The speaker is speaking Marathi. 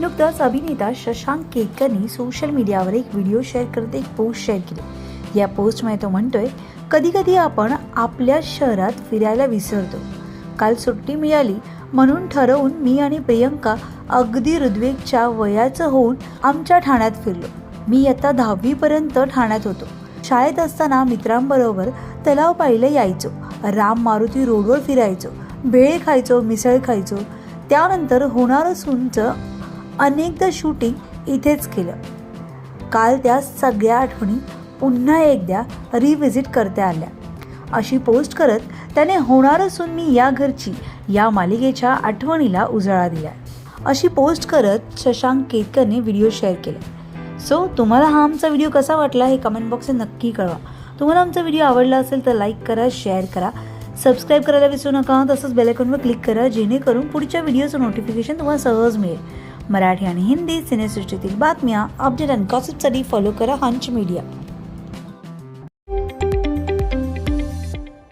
नुकताच अभिनेता शशांक केतकरनी सोशल मीडियावर एक व्हिडिओ शेअर करत एक पोस्ट शेअर केली. या पोस्टमध्ये तो म्हणतोय कधी कधी आपण आपल्या शहरात फिरायला विसरतो. काल सुट्टी मिळाली म्हणून ठरवून मी आणि प्रियंका अगदी ऋद्वेगच्या वयाचं होऊन आमच्या ठाण्यात फिरलो. मी आता दहावीपर्यंत ठाण्यात होतो. शाळेत असताना मित्रांबरोबर तलाव पाहिलं यायचो. राम मारुती रोडवर फिरायचो. भेळ खायचो मिसळ खायचो. त्यानंतर होणारं सूनचं अनेकदा शूटिंग इथेच केलं. काल त्या सगळ्या आठवणी पुन्हा एकदा रिव्हिजिट करता आल्या. अशी पोस्ट करत त्याने होणार असून मी या घरची या मालिकेच्या आठवणीला उजाळा दिला. अशी पोस्ट करत शशांक केतकरने व्हिडिओ शेअर केला. सो तुम्हाला हा आमचा व्हिडिओ कसा वाटला हे कमेंट बॉक्सने नक्की कळवा. तुम्हाला आमचा व्हिडिओ आवडला असेल तर लाईक करा शेअर करा. सबस्क्राईब करायला विसरू नका तसंच बेलायकॉनवर क्लिक करा जेणेकरून पुढच्या व्हिडिओचं नोटिफिकेशन तुम्हाला सहज मिळेल. मराठी आणि हिंदी सिनेसृष्टीतील बातम्या अपडेट अँड गॉसिपसाठी फॉलो करा हंच मीडिया